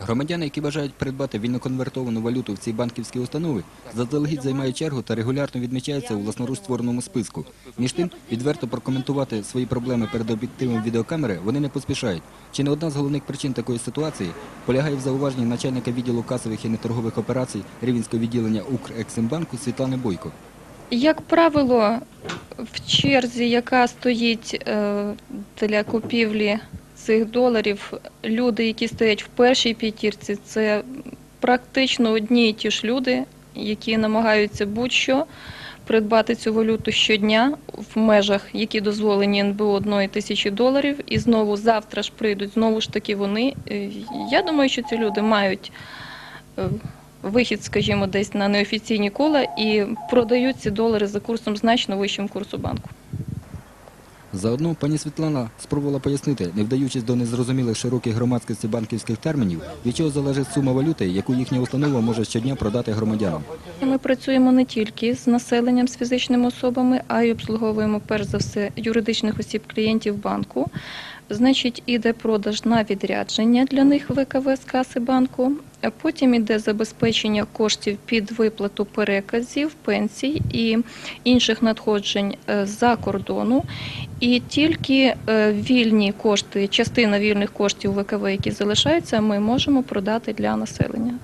Громадяни, які бажають придбати вільноконвертовану валюту в цій банківській установі, заздалегідь займають чергу та регулярно відмічаються у власноруч створеному списку. Між тим, відверто прокоментувати свої проблеми перед об'єктивом відеокамери вони не поспішають. Чи не одна з головних причин такої ситуації полягає в зауваженні начальника відділу касових і неторгових операцій Рівненського відділення Укрексімбанку Світлани Бойко. Як правило, в черзі, яка стоїть е, для купівлі цих доларів, люди, які стоять в першій п'ятірці, це практично одні і ті ж люди, які намагаються будь-що придбати цю валюту щодня в межах, які дозволені НБУ одної тисячі доларів, і знову завтра ж прийдуть знову ж таки вони. Е, Я думаю, що ці люди мають е, вихід, скажімо, десь на неофіційні кола і продають ці долари за курсом значно вищим курсу банку. Заодно пані Світлана спробувала пояснити, не вдаючись до незрозумілих широких громадськості банківських термінів, від чого залежить сума валюти, яку їхня установа може щодня продати громадянам. Ми працюємо не тільки з населенням, з фізичними особами, а й обслуговуємо перш за все юридичних осіб клієнтів банку. Значить, іде продаж на відрядження для них ВКВ з каси банку. Потім іде забезпечення коштів під виплату переказів, пенсій і інших надходжень е, за кордону. І тільки е, вільні кошти, частина вільних коштів ВКВ, які залишаються, ми можемо продати для населення.